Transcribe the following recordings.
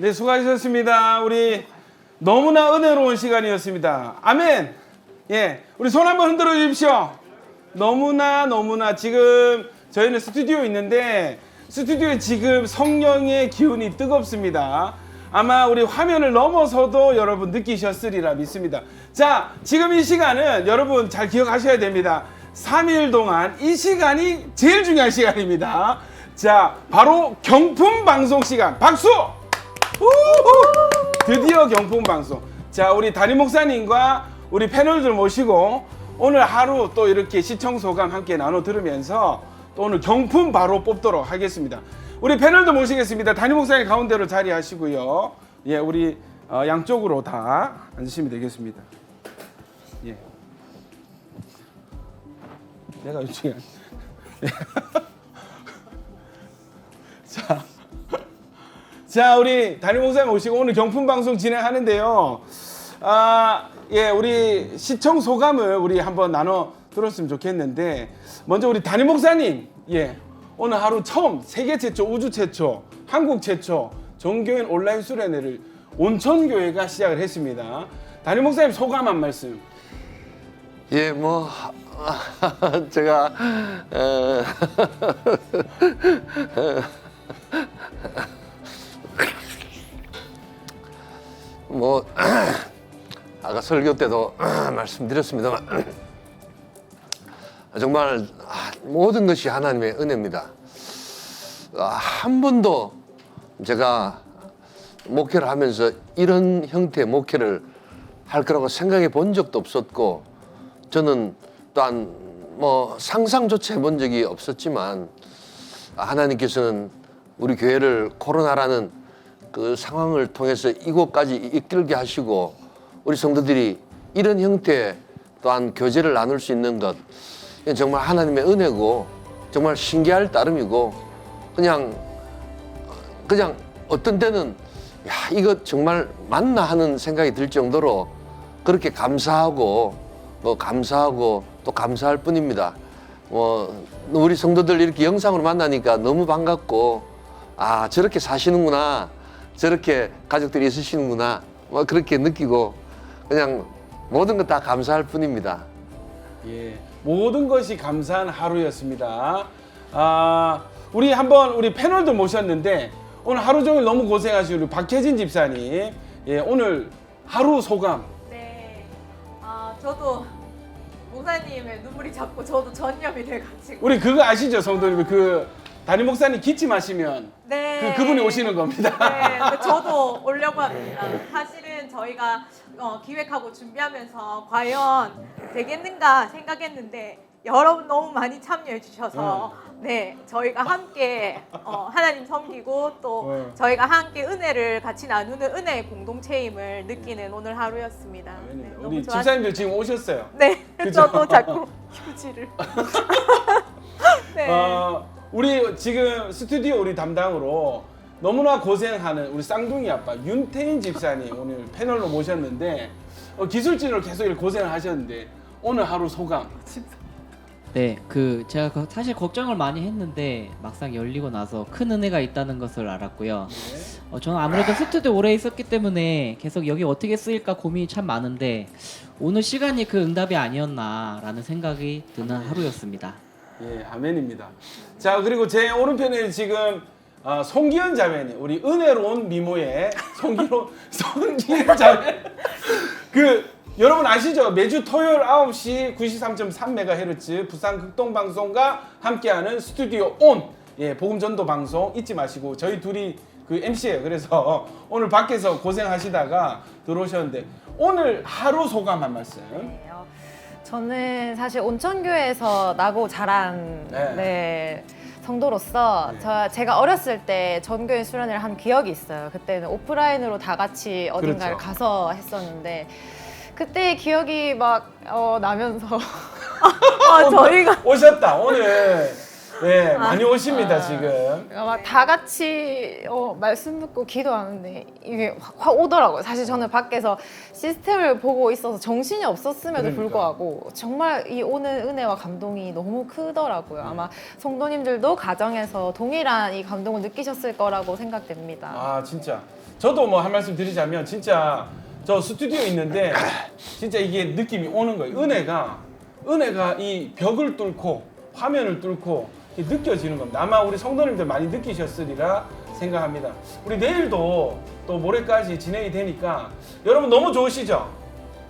네, 수고하셨습니다. 우리 너무나 은혜로운 시간이었습니다. 아멘. 예, 우리 손 한번 흔들어 주십시오. 너무나 너무나 지금 저희는 스튜디오 있는데 스튜디오에 지금 성령의 기운이 뜨겁습니다. 아마 우리 화면을 넘어서도 여러분 느끼셨으리라 믿습니다. 자, 지금 이 시간은 여러분 잘 기억하셔야 됩니다. 3일 동안 이 시간이 제일 중요한 시간입니다. 자, 바로 경품 방송 시간. 박수! 드디어 경품 방송. 자, 우리 담임 목사님과 우리 패널들 모시고 오늘 하루 또 이렇게 시청 소감 함께 나눠 들으면서 또 오늘 경품 바로 뽑도록 하겠습니다. 우리 패널도 모시겠습니다. 담임 목사님 가운데로 자리하시고요. 예, 우리 어, 양쪽으로 다 앉으시면 되겠습니다. 예. 내가 요즘에 자. 자, 우리 담임 목사님 오시고 오늘 경품 방송 진행하는데요. 아, 예, 우리 시청 소감을 우리 한번 나눠 들었으면 좋겠는데 먼저 우리 담임 목사님, 예, 오늘 하루 처음 세계 최초, 우주 최초, 한국 최초 종교인 온라인 수련회를 온천 교회가 시작을 했습니다. 담임 목사님 소감 한 말씀. 예, 뭐 제가 어, 뭐 아까 설교 때도 말씀드렸습니다만 정말 모든 것이 하나님의 은혜입니다. 아, 한 번도 제가 목회를 하면서 이런 형태의 목회를 할 거라고 생각해 본 적도 없었고 저는 또한 뭐 상상조차 해본 적이 없었지만 하나님께서는 우리 교회를 코로나라는 그 상황을 통해서 이곳까지 이끌게 하시고 우리 성도들이 이런 형태 또한 교제를 나눌 수 있는 것 정말 하나님의 은혜고 정말 신기할 따름이고 그냥 그냥 어떤 때는 야 이거 정말 맞나 하는 생각이 들 정도로 그렇게 감사하고 뭐 감사하고 또 감사할 뿐입니다. 뭐 우리 성도들 이렇게 영상으로 만나니까 너무 반갑고 아 저렇게 사시는구나 저렇게 가족들이 있으시는구나 뭐 그렇게 느끼고 그냥 모든 것 다 감사할 뿐입니다. 예, 모든 것이 감사한 하루였습니다. 아, 우리 한번 우리 패널도 모셨는데 오늘 하루 종일 너무 고생하신 우리 박혜진 집사님, 예, 오늘 하루 소감. 네. 아, 저도 목사님의 눈물이 자꾸 저도 전염이 돼가지고. 우리 그거 아시죠, 성도님? 그 담임 목사님 기침하시면 네. 그 그분이 오시는 겁니다. 네. 근데 저도 오려고 합니다. 사실은 저희가 어, 기획하고 준비하면서 과연 되겠는가 생각했는데 여러분 너무 많이 참여해 주셔서 네 저희가 함께 어, 하나님 섬기고 또 네. 저희가 함께 은혜를 같이 나누는 은혜의 공동체임을 느끼는 오늘 하루였습니다. 네, 너무 우리 좋았- 집사님들 지금 오셨어요. 네, 그죠? 저도 자꾸 휴지를. 네. 어, 우리 지금 스튜디오 우리 담당으로 너무나 고생하는 우리 쌍둥이 아빠 윤태인 집사님 오늘 패널로 모셨는데 어, 기술진으로 계속 이렇게 고생을 하셨는데 오늘 하루 소감. 네, 그 제가 그- 사실 걱정을 많이 했는데 막상 열리고 나서 큰 은혜가 있다는 것을 알았고요. 어, 저는 아무래도 스튜디오 오래 있었기 때문에 계속 여기 어떻게 쓰일까 고민이 참 많은데 오늘 시간이 그 응답이 아니었나라는 생각이 드는 하루였습니다. 예, 아멘입니다. 자, 그리고 제 오른편에 지금 아, 송기현 자매님, 우리 은혜로운 미모의 송기로 송기현 자매. 그 여러분 아시죠? 매주 토요일 9시 93.3MHz 부산 극동 방송과 함께하는 스튜디오 온 예, 복음 전도 방송 잊지 마시고 저희 둘이 그 MC예요. 그래서 오늘 밖에서 고생하시다가 들어오셨는데 오늘 하루 소감 한 말씀. 저는 사실 온천교회에서 나고 자란 네. 네, 성도로서 네. 저, 제가 어렸을 때 전교회 수련회를 한 기억이 있어요. 그때는 오프라인으로 다 같이 어딘가를 그렇죠. 가서 했었는데 그때 기억이 막 어, 나면서 아, 저희가 오셨다 오늘 네 많이 오십니다 지금 막 다 같이 어, 말씀 듣고 기도하는데 이게 확, 확 오더라고요. 사실 저는 밖에서 시스템을 보고 있어서 정신이 없었음에도 그러니까. 불구하고 정말 이 오는 은혜와 감동이 너무 크더라고요. 아마 성도님들도 가정에서 동일한 이 감동을 느끼셨을 거라고 생각됩니다. 아 진짜 저도 뭐 한 말씀 드리자면 진짜 저 스튜디오 있는데 진짜 이게 느낌이 오는 거예요. 은혜가 은혜가 이 벽을 뚫고 화면을 뚫고 이 느껴지는 겁니다. 아마 우리 성도님들 많이 느끼셨으리라 생각합니다. 우리 내일도 또 모레까지 진행이 되니까 여러분 너무 좋으시죠?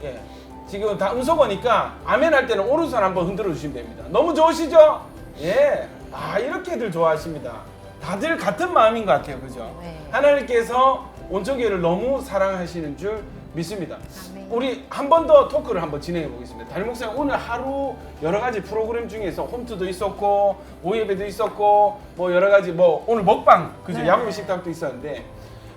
예. 지금 다 음소거니까 아멘 할 때는 오른손 한번 흔들어 주시면 됩니다. 너무 좋으시죠? 예. 아, 이렇게들 좋아하십니다. 다들 같은 마음인 것 같아요. 그죠? 네. 하나님께서 온천교회를 너무 사랑하시는 줄 믿습니다. 아멘. 우리 한 번 더 토크를 한번 진행해 보겠습니다. 담임 목사님 오늘 하루 여러 가지 프로그램 중에서 홈트도 있었고 오예배도 있었고 뭐 여러 가지 뭐 오늘 먹방 그죠? 네. 야구의 식탁도 있었는데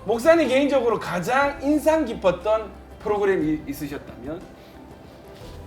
목사님 개인적으로 가장 인상 깊었던 프로그램이 있으셨다면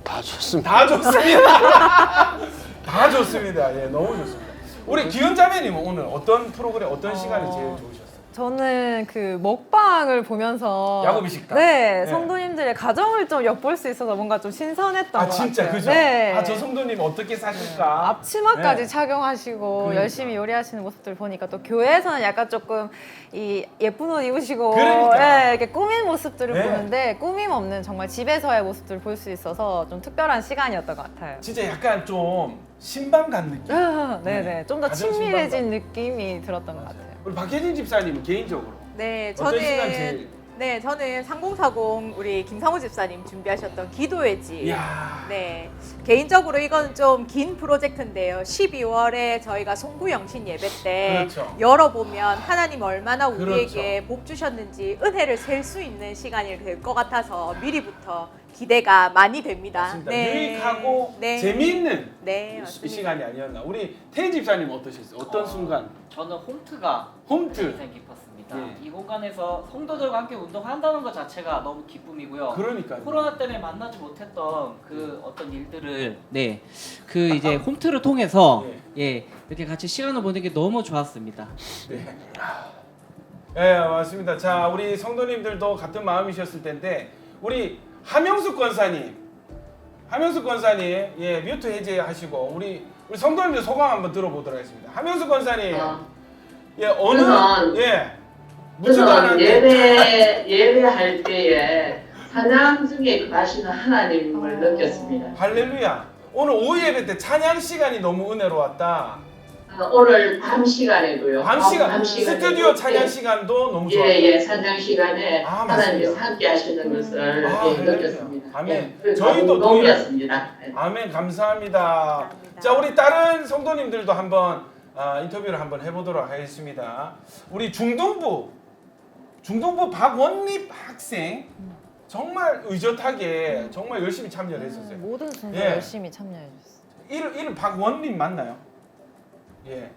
다 좋습니다. 다 좋습니다. 다 좋습니다. 예, 너무 좋습니다. 우리 기현 자매님 오늘 어떤 프로그램 어떤 시간이 제일 좋으셨어요? 저는 그 먹방을 보면서 야구비 식당. 네, 네. 성도님들의 가정을 좀 엿볼 수 있어서 뭔가 좀 신선했던 아 것 진짜 같아요. 그죠? 네. 아 저 성도님 어떻게 사실까? 앞치마까지 네. 착용하시고 그러니까. 열심히 요리하시는 모습들 보니까 또 교회에서는 약간 조금 이 예쁜 옷 입으시고 그러니까. 예, 이렇게 꾸민 모습들을 네. 보는데 꾸밈 없는 정말 집에서의 모습들을 볼 수 있어서 좀 특별한 시간이었던 것 같아요. 진짜 약간 좀 신방 간 느낌. 아, 네네, 좀 더 가정 친밀해진 느낌이 들었던 것 같아요. 우리 박혜진 집사님은 개인적으로 네, 어떤 시간 저는 제일? 네, 저는 3040 우리 김상우 집사님 준비하셨던 기도의 집. 이야. 네. 개인적으로 이건 좀 긴 프로젝트인데요. 12월에 저희가 송구영신 예배 때 그렇죠. 열어보면 하나님 얼마나 그렇죠. 우리에게 복 주셨는지 은혜를 셀 수 있는 시간이 될 것 같아서 미리부터 기대가 많이 됩니다. 맞습니다. 유익하고 네. 재미있는 네, 이 맞습니다. 시간이 아니었나. 우리 태희 집사님 어떠셨어요? 어떤 어, 순간? 저는 홈트가 홈트. 인상 깊었습니다. 예. 이 공간에서 성도들과 함께 운동한다는 것 자체가 너무 기쁨이고요. 그러니까. 코로나 때문에 만나지 못했던 그 어떤 일들을 네 그 이제 홈트를 통해서 예 이렇게 같이 시간을 보내는 게 너무 좋았습니다. 네. 네, 맞습니다. 자, 우리 성도님들도 같은 마음이셨을 텐데 우리 하명숙 권사님, 하명숙 권사님, 예, 뮤트 해제하시고 우리 우리 성도님들 소감 한번 들어보도록 하겠습니다. 하명숙 권사님, 어, 예, 어느 예, 않았는데 예배 예배할 때에 찬양 중에 그 하시는 하나님을 느꼈습니다. 할렐루야. 오늘 오후 예배 때 찬양 시간이 너무 은혜로웠다. 어, 오늘 밤 시간에도요. 밤 시간, 밤 시간에도 스튜디오 찬양 예, 시간도 너무. 예, 예, 찬양 시간에 아, 맞습니다. 함께 하시는 것을 아, 예. 느꼈습니다. 아멘. 예, 그 저희도 동이었습니다. 예. 아멘 감사합니다. 감사합니다. 자 우리 다른 성도님들도 한번 아, 인터뷰를 한번 해보도록 하겠습니다. 우리 중동부 중동부 박원립 학생 정말 의젓하게 정말 열심히 참여를 했었어요. 모든 순서 예. 열심히 참여해 주셨어요. 이름 이름 박원립 맞나요? 예.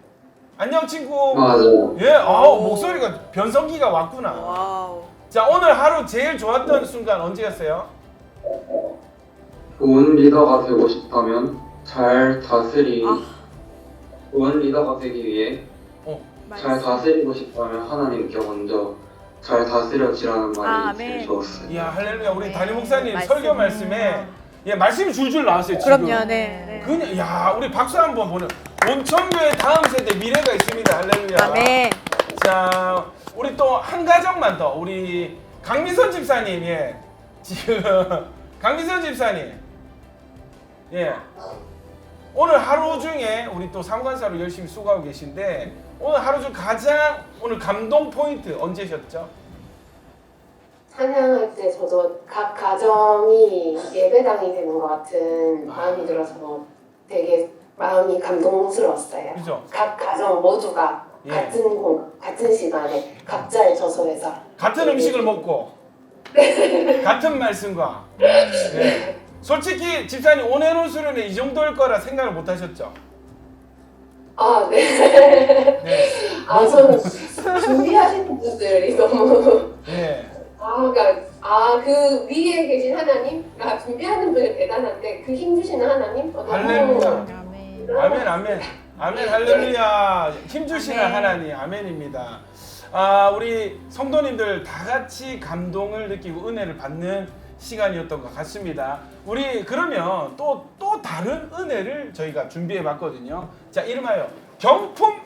안녕 친구. 맞아요. 예. 아 목소리가 변성기가 왔구나. 와우. 자 오늘 하루 제일 좋았던 순간 언제였어요? 좋은 리더가 되고 싶다면 잘 다스리 아. 좋은 리더가 되기 위해 잘 말씀. 다스리고 싶다면 하나님께 먼저 잘 다스려지라는 말이 아, 제일 아멘. 좋았어요. 이야 할렐루야 우리 네, 담임 목사님 말씀. 설교 말씀에 예 말씀이 줄줄 나왔어요 지금. 그럼요, 네. 네. 그냥 야 우리 박수 한번 보는 온천교의 다음 세대 미래가 있습니다 할렐루야. 아멘. 자 우리 또 한 가정만 더 우리 강미선 집사님 예 지금 강미선 집사님 예 오늘 하루 중에 우리 또 사무관사로 열심히 수고하고 계신데 오늘 하루 중 가장 오늘 감동 포인트 언제셨죠? 찬양할 때 저도 각 가정이 예배당이 되는 것 같은 마음이 들어서 되게 마음이 감동스러웠어요. 그죠? 각 가정 모두가 예. 같은 공, 같은 시간에 각자의 저소에서 같은 네. 음식을 먹고 같은 말씀과 네. 솔직히 집사님 온해론 수련회 이 정도일 거라 생각을 못 하셨죠? 아 네. 네. 아 저는 준비하시는 분들이 너무 네. 아 그러니까 아 그 위에 계신 하나님, 아 준비하는 분이 대단한데 그 힘 주시는 하나님 어, 너무 할렐루야. 아멘. 아멘 아멘 아멘 할렐루야 힘주시는 아멘. 하나님 아멘입니다. 아 우리 성도님들 다 같이 감동을 느끼고 은혜를 받는 시간이었던 것 같습니다. 우리 그러면 또 또 다른 은혜를 저희가 준비해 봤거든요. 자 이름하여 경품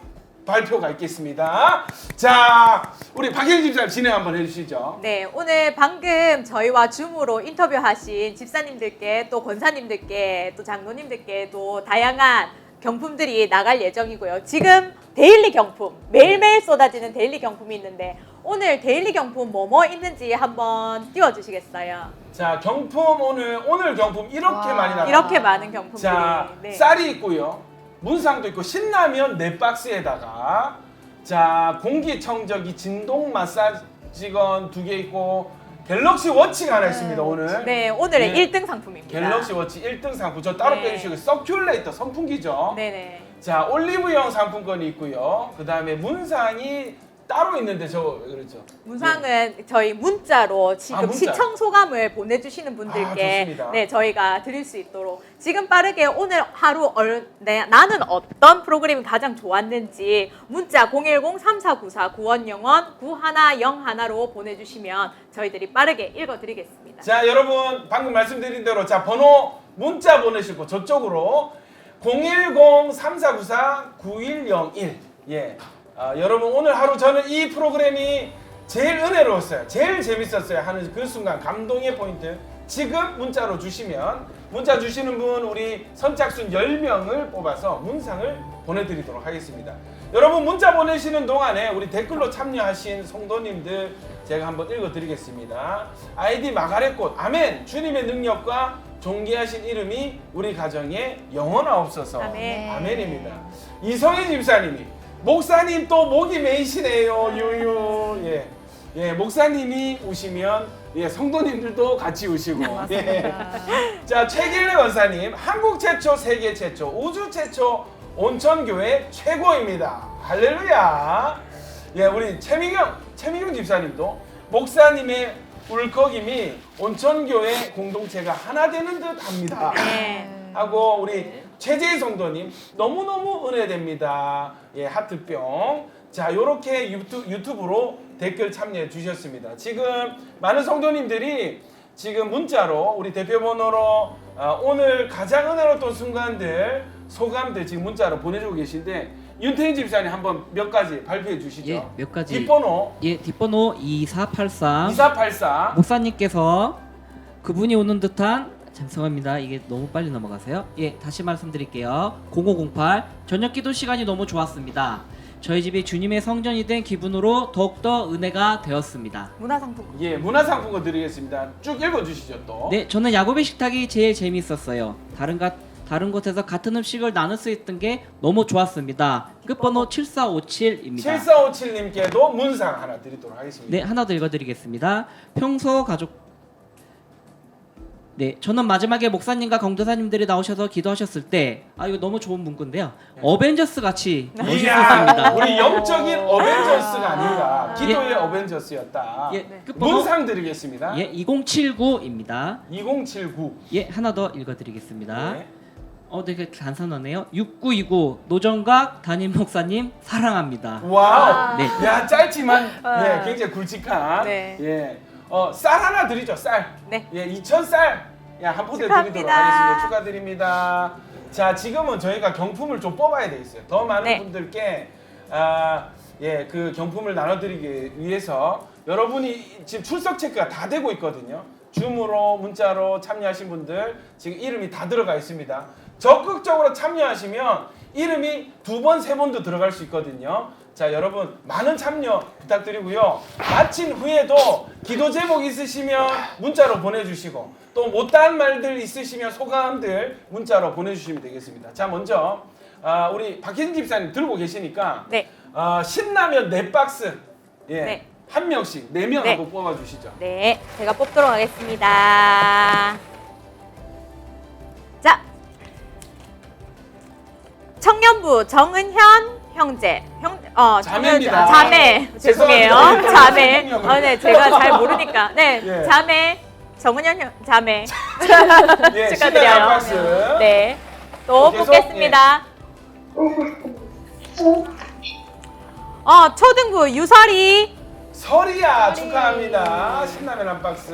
발표가 있겠습니다. 자, 우리 박혜진 집사님 진행 한번 해주시죠. 네, 오늘 방금 저희와 줌으로 인터뷰하신 집사님들께 또 권사님들께 또 장로님들께 또 다양한 경품들이 나갈 예정이고요. 지금 데일리 경품 매일매일 쏟아지는 데일리 경품이 있는데 오늘 데일리 경품 뭐뭐 있는지 한번 띄워주시겠어요? 자, 경품 오늘 오늘 경품 이렇게 와. 많이 나가. 이렇게 많은 경품들이 자, 네. 쌀이 있고요. 문상도 있고 신라면 네 박스에다가 자 공기청정기 진동 마사지건 두 개 있고 갤럭시 워치가 하나 있습니다 오늘. 네, 오늘의 네. 1등 상품입니다. 갤럭시 워치 1등 상품 저 따로 네. 빼주시고 서큘레이터 선풍기죠. 네네. 자 올리브영 상품권이 있고요. 그 다음에 문상이 따로 있는데 저 그렇죠. 문상은 저희 문자로 지금 아, 문자. 시청 소감을 보내주시는 아, 분들께 좋습니다. 네 저희가 드릴 수 있도록 지금 빠르게 오늘 하루 얼, 네, 나는 어떤 프로그램이 가장 좋았는지 문자 010-3494-9101 9101로 보내주시면 저희들이 빠르게 읽어드리겠습니다. 자 여러분 방금 말씀드린 대로 자 번호 문자 보내시고 저쪽으로 010-3494-9101 예 아, 여러분 오늘 하루 저는 이 프로그램이 제일 은혜로웠어요 제일 재밌었어요 하는 그 순간 감동의 포인트 지금 문자로 주시면 문자 주시는 분 우리 선착순 10명을 뽑아서 문상을 보내드리도록 하겠습니다 여러분 문자 보내시는 동안에 우리 댓글로 참여하신 성도님들 제가 한번 읽어드리겠습니다. 아이디 마가렛꽃 아멘 주님의 능력과 존귀하신 이름이 우리 가정에 영원하옵소서 아멘. 아멘입니다. 이성희 집사님이 목사님 또 목이 메이시네요 유유 예. 예 목사님이 우시면 예 성도님들도 같이 우시고 예. 자 최길래 원사님 한국 최초 세계 최초 우주 최초 온천교회 최고입니다 할렐루야 예 우리 최미경 최미경 집사님도 목사님의 울컥임이 온천교회 공동체가 하나 되는 듯합니다 네. 하고 우리 최재희 성도님 너무너무 은혜됩니다. 예, 하트병. 자, 요렇게 유튜, 유튜브로 댓글 참여해 주셨습니다. 지금 많은 성도님들이 지금 문자로 우리 대표 번호로 아, 오늘 가장 은혜로웠던 순간들 소감들 지금 문자로 보내주고 계신데 윤태인 집사님 한번 몇 가지 발표해 주시죠. 예, 몇 가지. 뒷번호 예, 뒷번호 2483 2484 목사님께서 그분이 오는 듯한 죄송합니다. 이게 너무 빨리 넘어가세요. 예, 다시 말씀드릴게요. 0508 저녁 기도 시간이 너무 좋았습니다. 저희 집이 주님의 성전이 된 기분으로 더욱더 은혜가 되었습니다. 문화상품권. 예, 문화상품권 드리겠습니다. 쭉 읽어 주시죠 또. 네, 저는 야곱의 식탁이 제일 재미있었어요. 다른 가, 다른 곳에서 같은 음식을 나눌 수 있던 게 너무 좋았습니다. 끝번호 7457입니다. 7457님께도 문상 하나 드리도록 하겠습니다. 네, 하나 더 읽어드리겠습니다. 평소 가족 네, 저는 마지막에 목사님과 강도사님들이 나오셔서 기도하셨을 때, 아 이거 너무 좋은 문구인데요. 어벤져스 같이 멋있었습니다. 우리 영적인 어벤져스가 아닌가. 기도의 어벤져스였다. 예, 끝번호 문상 드리겠습니다. 예, 2079입니다. 2079. 예, 하나 더 읽어드리겠습니다. 네. 어, 되게 단순하네요. 6929 노정각 담임 목사님 사랑합니다. 와우. 네. 야 짧지만 아. 예, 굉장히 굵직한. 네. 예. 어, 쌀 하나 드리죠. 쌀. 네. 예, 2천 쌀. 야, 한 포대 축하합니다. 드리도록 하겠습니다. 축하드립니다. 자, 지금은 저희가 경품을 좀 뽑아야 되겠어요. 더 많은 네. 분들께 아, 예, 그 경품을 나눠 드리기 위해서 여러분이 지금 출석 체크가 다 되고 있거든요. 줌으로 문자로 참여하신 분들 지금 이름이 다 들어가 있습니다. 적극적으로 참여하시면 이름이 두 번, 세 번도 들어갈 수 있거든요. 자, 여러분 많은 참여 부탁드리고요. 마친 후에도 기도 제목 있으시면 문자로 보내주시고 또 못다한 말들 있으시면 소감들 문자로 보내주시면 되겠습니다. 자, 먼저 아, 우리 박혜진 집사님 들고 계시니까 네. 아, 신라면 네 박스 예, 네. 한 명씩 네명 네. 한번 뽑아주시죠. 네, 제가 뽑도록 하겠습니다. 자, 청년부 정은현 형제, 형, 어, 자매입니다. 청년- 자매, 죄송해요, 죄송합니다. 자매. 성명을. 어, 네, 제가 잘 모르니까, 네, 예. 자매, 정은현 형, 자매. 예, 축하드려요. 네, 또 계속, 뽑겠습니다. 어, 초등부 유설이. 설이야 축하합니다. 신라면 한 박스.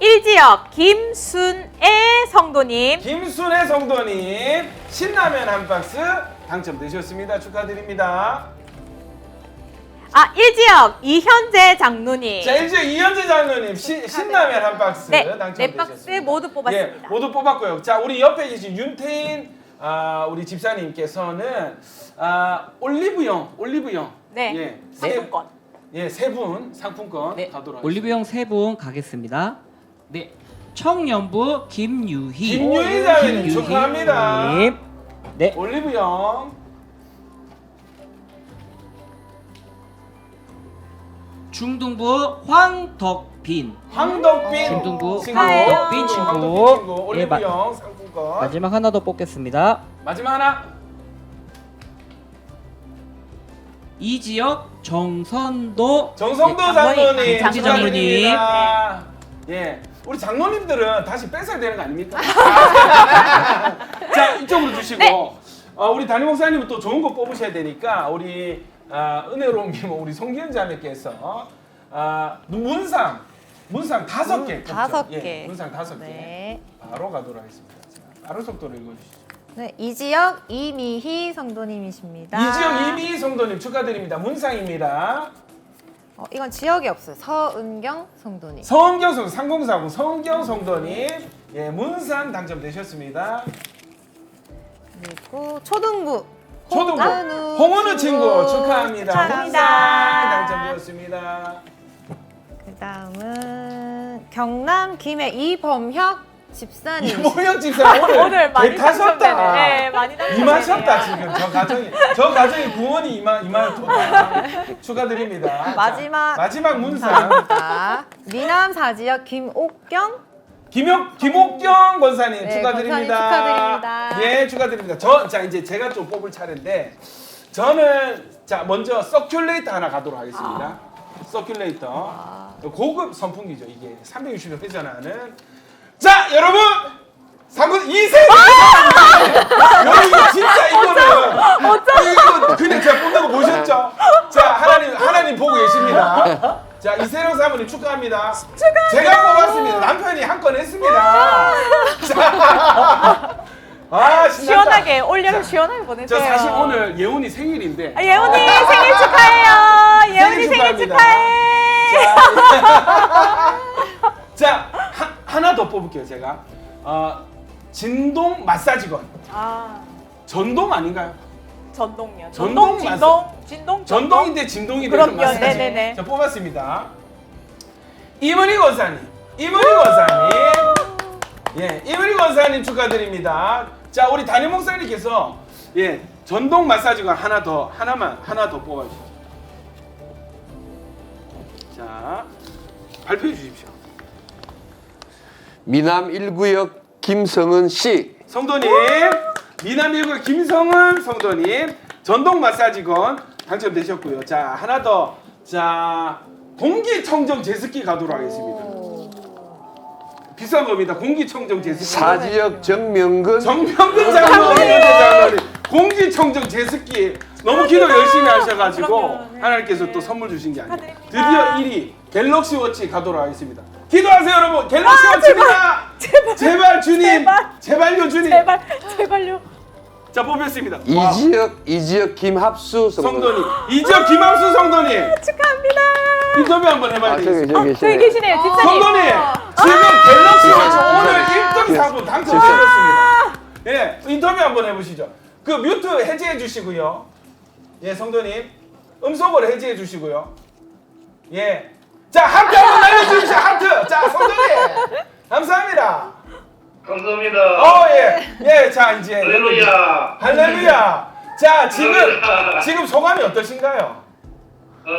일지역 김순애 성도님. 김순애 성도님 신라면 한 박스 당첨되셨습니다. 축하드립니다. 아 일지역 이현재 장로님. 자 이제 이현재 장로님 시, 신라면 한 박스 네, 당첨되셨습니다. 네 박스 모두 뽑았습니다. 예, 모두 뽑았고요. 자 우리 옆에 계신 윤태인 아, 우리 집사님께서는 아, 올리브영 올리브영 네, 예, 상품권. 예, 세 분 상품권 네, 가도록 하겠습니다. 올리브영 세 분 가겠습니다. 네, 청년부 김유희. 김유희 자매님 축하합니다. 님. 네, 올리브영 중등부 황덕빈. 황덕빈 중등부 친구 황덕빈 친구. 황덕빈 친구 예, 마- 올리브영 상품권 마지막 하나 더 뽑겠습니다. 마지막 하나 이지역 정선도 정성도 장로님. 축하드립니다. 예, 우리 장로님들은 다시 뺏어야 되는 거 아닙니까? 자 이쪽으로 주시고 네. 어, 우리 담임 목사님은 또 좋은 거 뽑으셔야 되니까 우리 아, 은혜로운 기모 우리 송기현 자매께서 아, 문상 문상 다섯 개 뽑죠. 다섯 예, 개. 문상 다섯 개 네. 바로 가도록 하겠습니다. 자, 바로 속도로 읽어주시죠. 네, 이지역 이미희 성도님이십니다. 이지영 이미 성도님 축하드립니다. 문상입니다. 어, 이건 지역이 없어요. 서은경 성도님. 성경 성 3040 성경 성도님 예 문산 당첨되셨습니다. 그리고 초등부 초등부 홍은우 홍은우 친구 축하합니다. 축하합니다. 문산 당첨되었습니다. 그 다음은 경남 김해 이범혁 집사님. 이모영 집사 오늘 오늘 많이 배 타셨다. 당첨되네. 네, 많이 당첨되네요. 임하셨다 지금 저 가정이 저 가정이 구원이 임하 임할 도다 축하드립니다. 자, 마지막 마지막 문산 감사합니다. 미남 사지역 김옥경 김옥 김옥경 권사님 네, 축하드립니다. 권사님 축하드립니다. 예, 축하드립니다. 저 자 이제 제가 좀 뽑을 차례인데 저는 자 먼저 서큘레이터 하나 가도록 하겠습니다. 서큘레이터 고급 선풍기죠 이게 360도 회전하는 자 여러분 상군 이세 여러분 이거 진짜 이거는 이거 그냥 제가 거 보셨죠? 자 하나님 하나님 보고 계십니다. 자 이세령 사모님 축하합니다. 제가 뽑았습니다. 남편이 한 건 했습니다. 자, 아 신난다. 시원하게 올려면 시원하게 보내세요. 저 사실 오늘 예훈이 생일인데 아, 예원이 생일 축하해요. 예원이 생일 축하합니다. 축하해. 자 하, 하나 더 뽑을게요 제가. 어, 진동 마사지건. 아. 전동 아닌가요? 전동이요. 전동 전동 진동? 진동 전동인데 진동이 되는 그럼요. 마사지. 네네네. 자 뽑았습니다. 이문희 권사님. 이문희 권사님. 예 이문희 권사님 축하드립니다. 자 우리 담임 목사님께서 예 전동 마사지건 하나 더 하나만 하나 더 뽑아주시죠 자 발표해 주십시오 미남 1구역 김성은 씨. 성도님 미남 일구 김성은 성도님 전동 마사지건 당첨되셨고요. 자 하나 더. 자 공기청정 제습기 가도록 하겠습니다. 비싼 겁니다. 공기청정 제습기. 사지역 정명근 정명근 장로님, 장로님 공기청정 제습기 너무 기도 열심히 하셔가지고 그럼요. 네. 하나님께서 또 선물 주신 게 아니에요. 드디어 1위 갤럭시 워치 가도록 하겠습니다. 기도하세요 여러분. 갤럭시 워치입니다. 제발, 주님. 제발. 제발 요 주님. 제발 제발요. 자 뽑혔습니다. 와, 이지역 이지역 김합수 성도님. 성도님 이지혁 김학수 성도님 축하합니다. 인터뷰 한번 해봐야 아 저기 되겠습니다. 저기 저기 계시네. 계시네요, 집사님. 성도님 지금 갤럭시 워치 오늘 1등 상품 당첨되셨습니다. 예 인터뷰 한번 해보시죠. 그 뮤트 해제해 주시고요. 예 성도님 음성으로 해제해 주시고요. 예. 자 하트 한번 날려주십시오 하트. 자 성도님 감사합니다. 감사합니다. 어 예. 예자 이제 할렐루야. 할렐루야. 자 지금 할렐루야. 지금 소감이 어떠신가요? 어,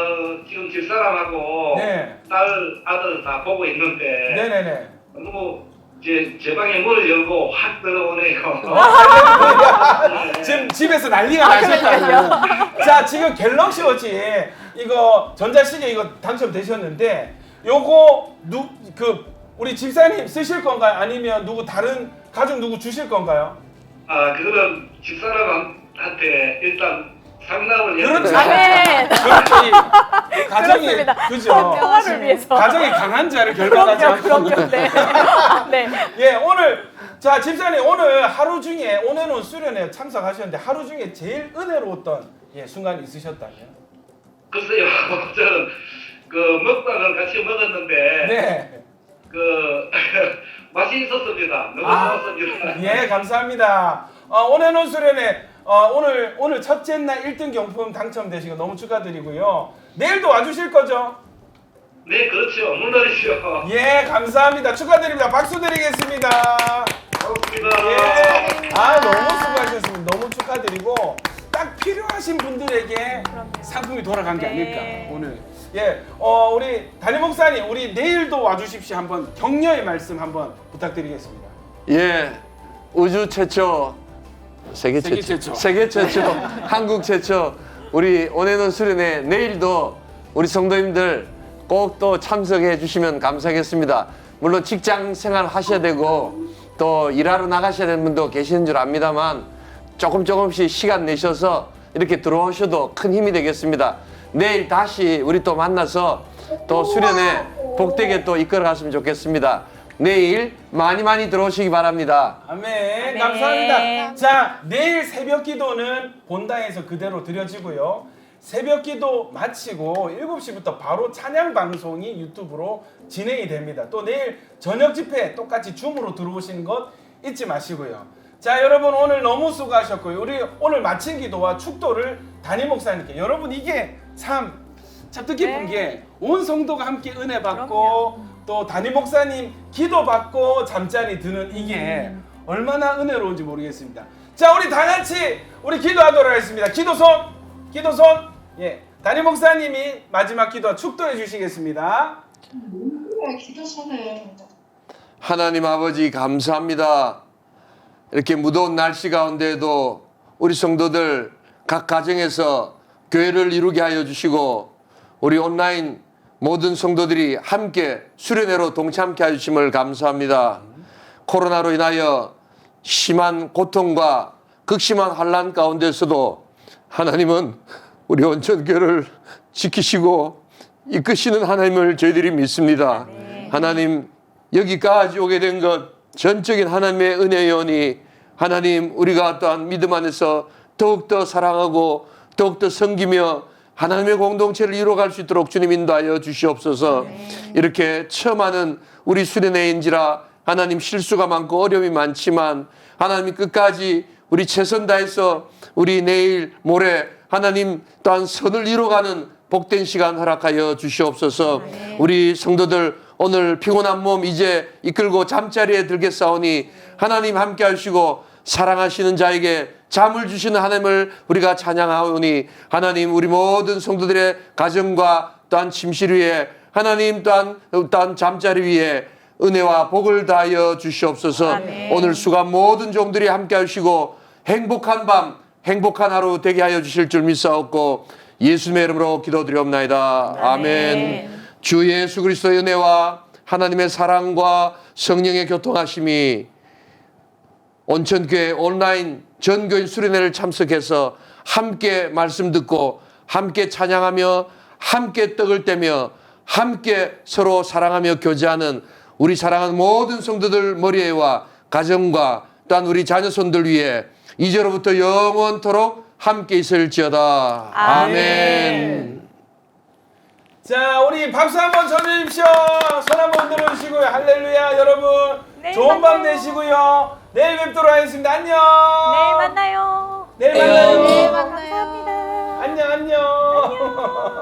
지금 집사람하고 네. 딸, 아들 다 보고 있는데 네네네. 너무 제, 제 방에 문을 열고 확 들어오네요. 할렐루야. 지금 집에서 난리가 나셨다고. 자, 지금 갤럭시 워치 이거 전자시계 이거 당첨되셨는데 요거 누 그 우리 집사님 쓰실 건가요? 아니면 누구 다른 가족 누구 주실 건가요? 아, 그거는 집사람한테 일단 상담을 그렇죠. 아멘. 그렇지. 가정이 그렇습니다. 그죠. 평화를 위해서. 가정이 강한 자를 결박하지 그럼요, 않고. 그럼요. 네. 네. 예, 오늘 자 집사님 오늘 하루 중에 오늘은 수련회 참석하셨는데 하루 중에 제일 은혜로웠던 예 순간이 있으셨다면? 글쎄요, 저는 그 먹방을 같이 먹었는데 네. 그 맛이 있었습니다. 너무 아, 좋았습니다. 예, 감사합니다. 어, 오늘 수련회 어, 오늘 오늘 첫째 날 1등 경품 당첨되신 거 너무 축하드리고요. 내일도 와주실 거죠? 네, 그렇죠. 물론이죠. 예, 감사합니다. 축하드립니다. 박수 드리겠습니다. 고맙습니다. 예. 아, 너무 수고하셨습니다. 너무 축하드리고 딱 필요하신 분들에게 상품이 돌아간 게 네. 아닐까 오늘. 예, 어, 우리 담임 목사님, 우리 내일도 와주십시오. 한번 격려의 말씀 한번 부탁드리겠습니다. 예, 우주 최초, 세계 세계 최초, 최초. 세계 최초, 한국 최초. 우리 온해는 수련회 내일도 우리 성도님들 꼭 또 참석해 주시면 감사하겠습니다. 물론 직장 생활 하셔야 되고 또 일하러 나가셔야 되는 분도 계시는 줄 압니다만 조금 조금씩 시간 내셔서 이렇게 들어오셔도 큰 힘이 되겠습니다. 내일 다시 우리 또 만나서 또 수련회 복되게 또 이끌어 갔으면 좋겠습니다. 내일 많이 많이 들어오시기 바랍니다. 아멘. 감사합니다. 자, 내일 새벽 기도는 본당에서 그대로 드려지고요. 새벽 기도 마치고 7시부터 바로 찬양 방송이 유튜브로 진행이 됩니다. 또 내일 저녁 집회 똑같이 줌으로 들어오시는 것 잊지 마시고요. 자, 여러분 오늘 너무 수고하셨고요. 우리 오늘 마친 기도와 축도를 담임 목사님께 여러분 이게 참 참 뜻깊은 네. 게온 성도가 함께 은혜 받고 또 담임 목사님 기도 받고 잠자리 드는 이게 얼마나 은혜로운지 모르겠습니다. 자, 우리 다 같이 우리 기도하도록 하겠습니다. 기도 손, 기도 손. 예, 담임 목사님이 마지막 기도와 축도해 주시겠습니다. 하나님 아버지 감사합니다. 이렇게 무더운 날씨 가운데에도 우리 성도들 각 가정에서 교회를 이루게 하여 주시고 우리 온라인 모든 성도들이 함께 수련회로 동참케 하여 주심을 감사합니다. 코로나로 인하여 심한 고통과 극심한 환란 가운데서도 하나님은 우리 온천교를 지키시고 이끄시는 하나님을 저희들이 믿습니다. 하나님 여기까지 오게 된 것 전적인 하나님의 은혜여니 하나님 우리가 또한 믿음 안에서 더욱더 사랑하고 더욱더 섬기며 하나님의 공동체를 이루어갈 수 있도록 주님 인도하여 주시옵소서. 이렇게 처음 하는 우리 수련회인지라 하나님 실수가 많고 어려움이 많지만 하나님 끝까지 우리 최선 다해서 우리 내일 모레 하나님 또한 선을 이루어가는 복된 시간 허락하여 주시옵소서. 우리 성도들 오늘 피곤한 몸 이제 이끌고 잠자리에 들겠사오니 하나님 함께 하시고 사랑하시는 자에게 잠을 주시는 하나님을 우리가 찬양하오니 하나님 우리 모든 성도들의 가정과 또한 침실 위에 하나님 또한 또한 잠자리 위에 은혜와 복을 다하여 주시옵소서. 오늘 수가 모든 종들이 함께 하시고 행복한 밤 행복한 하루 되게 하여 주실 줄 믿사옵고 예수님의 이름으로 기도드리옵나이다. 아멘. 주 예수 그리스도의 은혜와 하나님의 사랑과 성령의 교통하심이 온천교회 온라인 전교인 수련회를 참석해서 함께 말씀 듣고 함께 찬양하며 함께 떡을 떼며 함께 서로 사랑하며 교제하는 우리 사랑하는 모든 성도들 머리에와 가정과 또한 우리 자녀손들 위해 이제로부터 영원토록 함께 있을지어다. 아멘. 자, 우리 박수 한번 쳐주십시오. 손 한번 들어주시고요. 할렐루야, 여러분. 내일 좋은 밤 만나요. 되시고요. 내일 뵙도록 하겠습니다. 안녕. 내일 만나요. 내일 만나요. 내일 감사합니다. 안녕, 안녕.